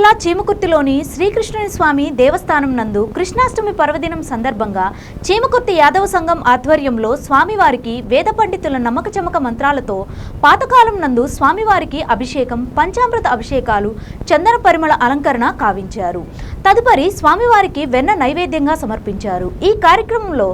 జిల్లా చీమకుర్తిలోని శ్రీకృష్ణుని స్వామి దేవస్థానం నందు కృష్ణాష్టమి పర్వదినం సందర్భంగా చీమకుర్తి యాదవ సంఘం ఆధ్వర్యంలో స్వామివారికి వేద పండితుల నమ్మక చమక మంత్రాలతో పాతకాలం నందు స్వామివారికి అభిషేకం పంచామృత అభిషేకాలు చందన పరిమళ అలంకరణ కావించారు. తదుపరి స్వామివారికి వెన్న నైవేద్యంగా సమర్పించారు. ఈ కార్యక్రమంలో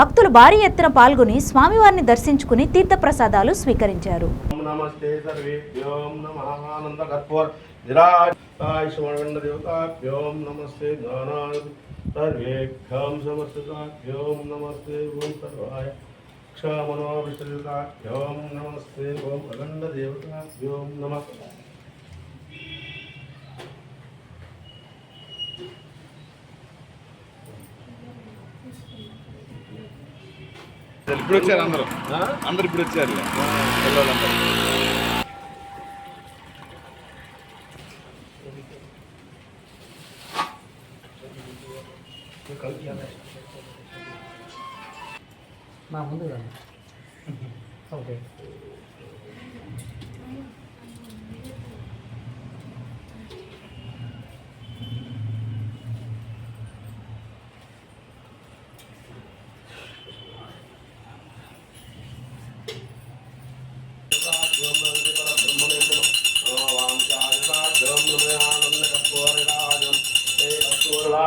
భక్తులు భారీ ఎత్తున పాల్గొని స్వామివారిని దర్శించుకుని తీర్థప్రసాదాలు స్వీకరించారు. నమస్తే సర్వేభ్యోం నమః ఆనంద కర్పూర్ విరాజాయ సువర్ణ దేవతాభ్యోం నమస్తే జ్ఞానాయ సర్వేభ్యోం సమస్తతాభ్యోం నమస్తే ఓం సర్వాయ క్షమనో విష్ణుదేవతాభ్యోం నమస్తే ఓం అఖండ దేవతాభ్యోం నమః ఇప్పుడు వచ్చారు అందరూ. అందరు ఇప్పుడు వచ్చారు పిల్లలందరూ. మా ముందు రండి. ఓకే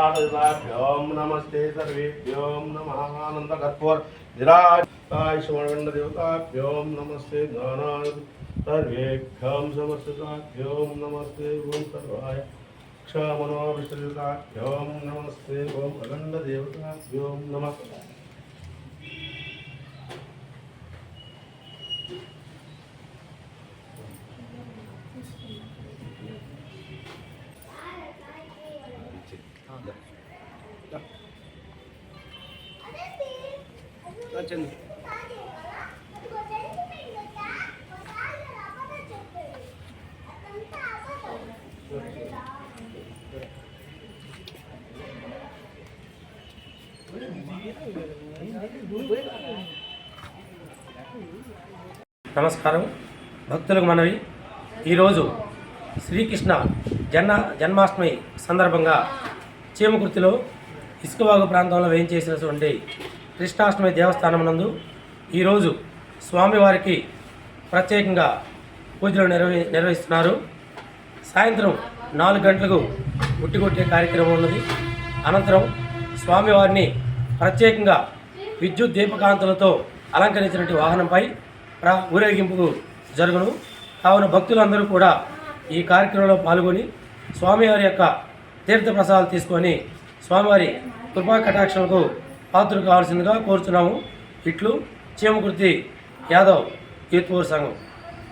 ఓం నమస్తే సర్వేభ్యోం నమః ఆనంద కర్పూర విరాజాయ దేవతాభ్యోం నమస్తే జ్ఞానాయ సర్వేభ్యోం సమస్తతాభ్యోం నమస్తే ఓం సర్వాయ క్షమనో విష్ణుదేవతాభ్యోం నమస్తే ఓం అఖండ దేవతాభ్యోం నమస్కారం. భక్తులకు మనవి. ఈరోజు శ్రీకృష్ణ జన్మ జన్మాష్టమి సందర్భంగా చీమకుర్తిలో ఇసుకవాగు ప్రాంతంలో వేయించేసినటువంటి కృష్ణాష్టమి దేవస్థానం నందు ఈరోజు స్వామివారికి ప్రత్యేకంగా పూజలు నిర్వహి నిర్వహిస్తున్నారు. సాయంత్రం నాలుగు గంటలకు ఉట్టికొట్టే కార్యక్రమం ఉన్నది. అనంతరం స్వామివారిని ప్రత్యేకంగా విద్యుత్ దీపకాంతులతో అలంకరించినటువంటి వాహనంపై ప్ర ఊరేగింపుకు జరుగును. కావున భక్తులందరూ కూడా ఈ కార్యక్రమంలో పాల్గొని స్వామివారి యొక్క తీర్థ ప్రసాదాలు తీసుకొని స్వామివారి కృపా కటాక్షలకు పాత్రలు కావాల్సిందిగా కోరుతున్నాము ఇట్లు చీమకుర్తి యాదవ్ యూత్ సంఘం.